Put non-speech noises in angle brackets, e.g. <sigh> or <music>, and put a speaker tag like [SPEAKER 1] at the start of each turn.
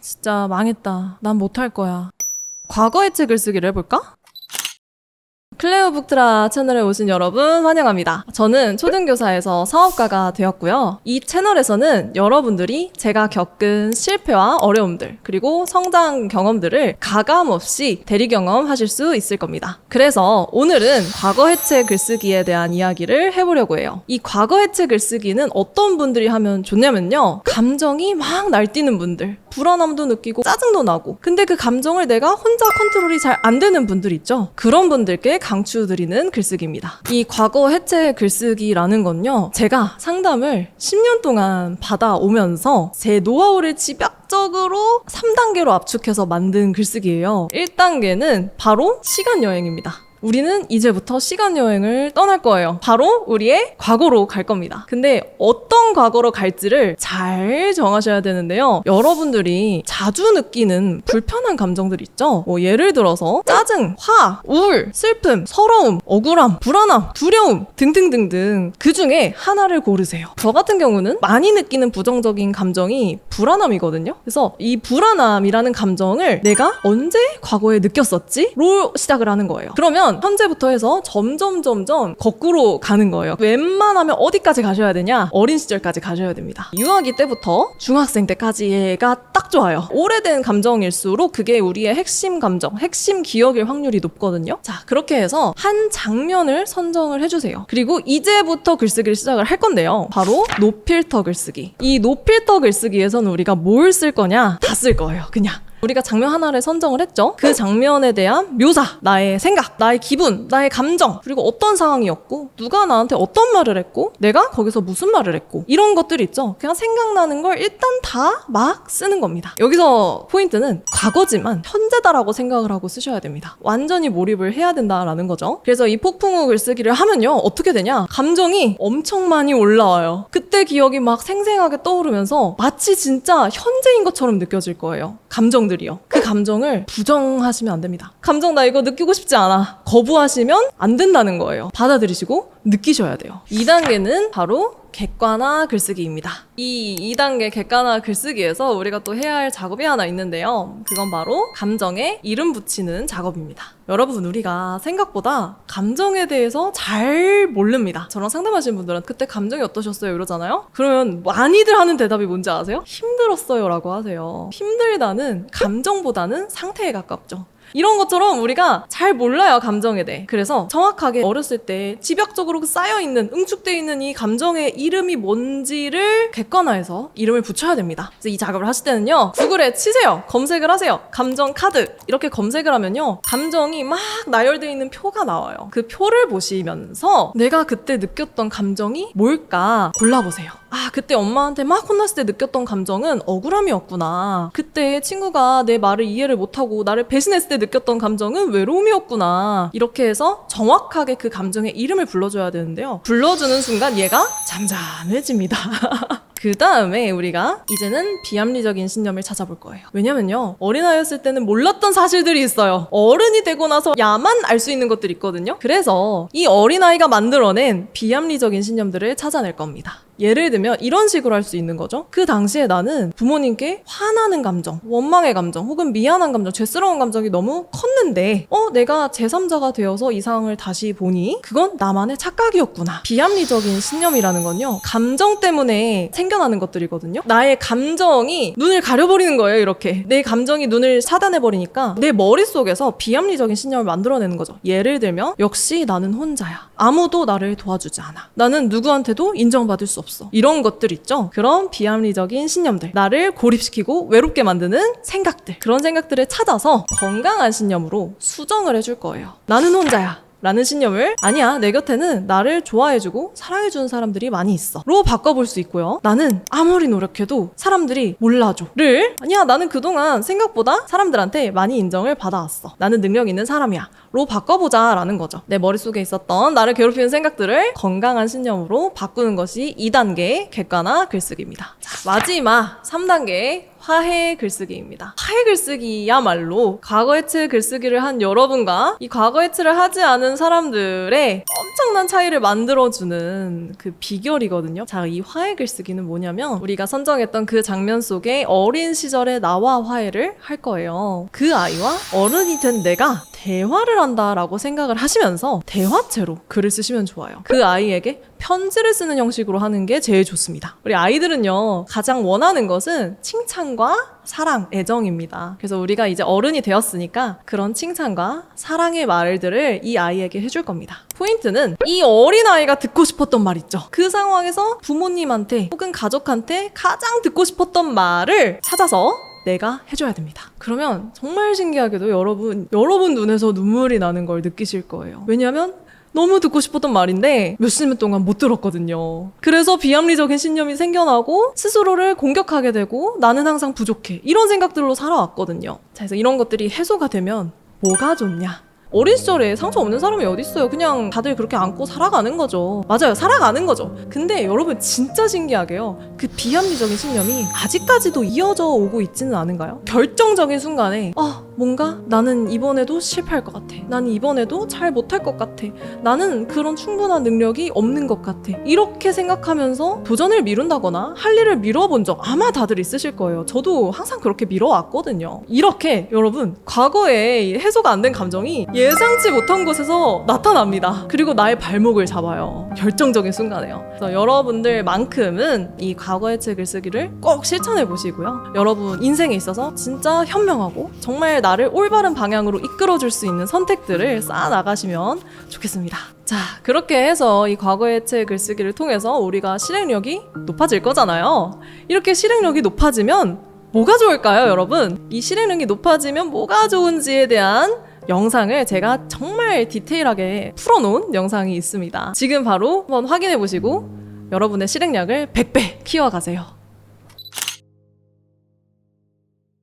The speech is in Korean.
[SPEAKER 1] 진짜 망했다. 난 못할 거야. 과거의 책을 쓰기를 해볼까? 클레오 북트라 채널에 오신 여러분 환영합니다. 저는 초등교사에서 사업가가 되었고요. 이 채널에서는 여러분들이 제가 겪은 실패와 어려움들 그리고 성장 경험들을 가감 없이 대리 경험하실 수 있을 겁니다. 그래서 오늘은 과거 해체 글쓰기에 대한 이야기를 해보려고 해요. 이 과거 해체 글쓰기는 어떤 분들이 하면 좋냐면요. 감정이 막 날뛰는 분들, 불안함도 느끼고 짜증도 나고 근데 그 감정을 내가 혼자 컨트롤이 잘 안 되는 분들 있죠. 그런 분들께 강추드리는 글쓰기입니다. 이 과거 해체 글쓰기라는 건요. 제가 상담을 10년 동안 받아오면서 제 노하우를 집약적으로 3단계로 압축해서 만든 글쓰기예요. 1단계는 바로 시간 여행입니다. 우리는 이제부터 시간 여행을 떠날 거예요. 바로 우리의 과거로 갈 겁니다. 근데 어떤 과거로 갈지를 잘 정하셔야 되는데요. 여러분들이 자주 느끼는 불편한 감정들 있죠? 뭐 예를 들어서 짜증, 화, 우울, 슬픔, 서러움, 억울함, 불안함, 두려움 등등등등 그 중에 하나를 고르세요. 저 같은 경우는 많이 느끼는 부정적인 감정이 불안함이거든요. 그래서 이 불안함이라는 감정을 내가 언제 과거에 느꼈었지? 로 시작을 하는 거예요. 그러면 현재부터 해서 점점 점점 거꾸로 가는 거예요. 웬만하면 어디까지 가셔야 되냐? 어린 시절까지 가셔야 됩니다. 유아기 때부터 중학생 때까지가 딱 좋아요. 오래된 감정일수록 그게 우리의 핵심 감정, 핵심 기억일 확률이 높거든요. 자, 그렇게 해서 한 장면을 선정을 해주세요. 그리고 이제부터 글쓰기를 시작을 할 건데요. 바로 노필터 글쓰기. 이 노필터 글쓰기에서는 우리가 뭘 쓸 거냐? 다 쓸 거예요. 그냥. 우리가 장면 하나를 선정을 했죠. 그 장면에 대한 묘사, 나의 생각, 나의 기분, 나의 감정, 그리고 어떤 상황이었고, 누가 나한테 어떤 말을 했고, 내가 거기서 무슨 말을 했고, 이런 것들 있죠. 그냥 생각나는 걸 일단 다 막 쓰는 겁니다. 여기서 포인트는 과거지만 현재다라고 생각을 하고 쓰셔야 됩니다. 완전히 몰입을 해야 된다라는 거죠. 그래서 이 폭풍우 글쓰기를 하면요. 어떻게 되냐? 감정이 엄청 많이 올라와요. 그때 기억이 막 생생하게 떠오르면서 마치 진짜 현재인 것처럼 느껴질 거예요. 감정들이요. 그 감정을 부정하시면 안 됩니다. 감정 나 이거 느끼고 싶지 않아. 거부하시면 안 된다는 거예요. 받아들이시고 느끼셔야 돼요. 2단계는 바로 객관화 글쓰기입니다. 이 2단계 객관화 글쓰기에서 우리가 또 해야 할 작업이 하나 있는데요. 그건 바로 감정에 이름 붙이는 작업입니다. 여러분, 우리가 생각보다 감정에 대해서 잘 모릅니다. 저랑 상담하시는 분들은 그때 감정이 어떠셨어요? 이러잖아요? 그러면 많이들 하는 대답이 뭔지 아세요? 힘들었어요. 라고 하세요. 힘들다는 감정보다는 상태에 가깝죠. 이런 것처럼 우리가 잘 몰라요 감정에 대해. 그래서 정확하게 어렸을 때 집약적으로 쌓여 있는 응축되어 있는 이 감정의 이름이 뭔지를 객관화해서 이름을 붙여야 됩니다. 이 작업을 하실 때는요 구글에 치세요. 검색을 하세요. 감정 카드. 이렇게 검색을 하면요 감정이 막 나열되어 있는 표가 나와요. 그 표를 보시면서 내가 그때 느꼈던 감정이 뭘까 골라보세요 아 그때 엄마한테 막 혼났을 때 느꼈던 감정은 억울함이었구나 그때 친구가 내 말을 이해를 못하고 나를 배신했을 때 느꼈던 감정은 외로움이었구나 이렇게 해서 정확하게 그 감정의 이름을 불러줘야 되는데요 불러주는 순간 얘가 잠잠해집니다 <laughs> 그 다음에 우리가 이제는 비합리적인 신념을 찾아볼 거예요. 왜냐면요. 어린아이였을 때는 몰랐던 사실들이 있어요. 어른이 되고 나서 야만 알 수 있는 것들이 있거든요. 그래서 이 어린아이가 만들어낸 비합리적인 신념들을 찾아낼 겁니다. 예를 들면 이런 식으로 할 수 있는 거죠. 그 당시에 나는 부모님께 화나는 감정, 원망의 감정, 혹은 미안한 감정, 죄스러운 감정이 너무 컸는데, 어, 내가 제3자가 되어서 이 상황을 다시 보니, 그건 나만의 착각이었구나. 비합리적인 신념이라는 건요, 감정 때문에 생겨나는 것들이거든요. 나의 감정이 눈을 가려버리는 거예요, 이렇게. 내 감정이 눈을 차단해버리니까, 내 머릿속에서 비합리적인 신념을 만들어내는 거죠. 예를 들면, 역시 나는 혼자야. 아무도 나를 도와주지 않아. 나는 누구한테도 인정받을 수 없어. 이런 것들 있죠? 그런 비합리적인 신념들. 나를 고립시키고 외롭게 만드는 생각들. 그런 생각들을 찾아서 건강한 신념으로 수정을 해줄 거예요. 나는 혼자야. 라는 신념을 아니야 내 곁에는 나를 좋아해주고 사랑해주는 사람들이 많이 있어. 로 바꿔볼 수 있고요. 나는 아무리 노력해도 사람들이 몰라줘. 를 아니야 나는 그동안 생각보다 사람들한테 많이 인정을 받아왔어. 나는 능력 있는 사람이야. 로 바꿔보자 라는 거죠. 내 머릿속에 있었던 나를 괴롭히는 생각들을 건강한 신념으로 바꾸는 것이 2단계 객관화 글쓰기입니다. 자, 마지막 3단계 화해 글쓰기입니다. 화해 글쓰기야말로 과거 해체 글쓰기를 한 여러분과 이 과거 해체를 하지 않은 사람들의 엄청난 차이를 만들어주는 그 비결이거든요. 자, 이 화해 글쓰기는 뭐냐면 우리가 선정했던 그 장면 속에 어린 시절의 나와 화해를 할 거예요. 그 아이와 어른이 된 내가 대화를 한다라고 생각을 하시면서 대화체로 글을 쓰시면 좋아요. 그 아이에게 편지를 쓰는 형식으로 하는 게 제일 좋습니다. 우리 아이들은요, 가장 원하는 것은 칭찬과 사랑, 애정입니다. 그래서 우리가 이제 어른이 되었으니까 그런 칭찬과 사랑의 말들을 이 아이에게 해줄 겁니다. 포인트는 이 어린아이가 듣고 싶었던 말 있죠. 그 상황에서 부모님한테 혹은 가족한테 가장 듣고 싶었던 말을 찾아서 내가 해줘야 됩니다. 그러면 정말 신기하게도 여러분, 여러분 눈에서 눈물이 나는 걸 느끼실 거예요. 왜냐면 너무 듣고 싶었던 말인데 몇십 년 동안 못 들었거든요. 그래서 비합리적인 신념이 생겨나고 스스로를 공격하게 되고 나는 항상 부족해. 이런 생각들로 살아왔거든요. 자, 그래서 이런 것들이 해소가 되면 뭐가 좋냐? 어린 시절에 상처 없는 사람이 어딨어요. 그냥 다들 그렇게 안고 살아가는 거죠. 맞아요. 살아가는 거죠. 근데 여러분 진짜 신기하게요. 그 비합리적인 신념이 아직까지도 이어져 오고 있지는 않은가요? 결정적인 순간에 아 뭔가 나는 이번에도 실패할 것 같아. 나는 이번에도 잘 못할 것 같아. 나는 그런 충분한 능력이 없는 것 같아. 이렇게 생각하면서 도전을 미룬다거나 할 일을 미뤄본 적 아마 다들 있으실 거예요. 저도 항상 그렇게 미뤄왔거든요. 이렇게 여러분 과거에 해소가 안 된 감정이 예상치 못한 곳에서 나타납니다. 그리고 나의 발목을 잡아요. 결정적인 순간에요. 그래서 여러분들만큼은 이 과거의 책을 쓰기를 꼭 실천해 보시고요. 여러분 인생에 있어서 진짜 현명하고 정말 나를 올바른 방향으로 이끌어줄 수 있는 선택들을 쌓아 나가시면 좋겠습니다. 자, 그렇게 해서 이 과거의 책 글쓰기를 통해서 우리가 실행력이 높아질 거잖아요. 이렇게 실행력이 높아지면 뭐가 좋을까요, 여러분? 이 실행력이 높아지면 뭐가 좋은지에 대한 영상을 제가 정말 디테일하게 풀어놓은 영상이 있습니다. 지금 바로 한번 확인해 보시고 여러분의 실행력을 100배 키워가세요.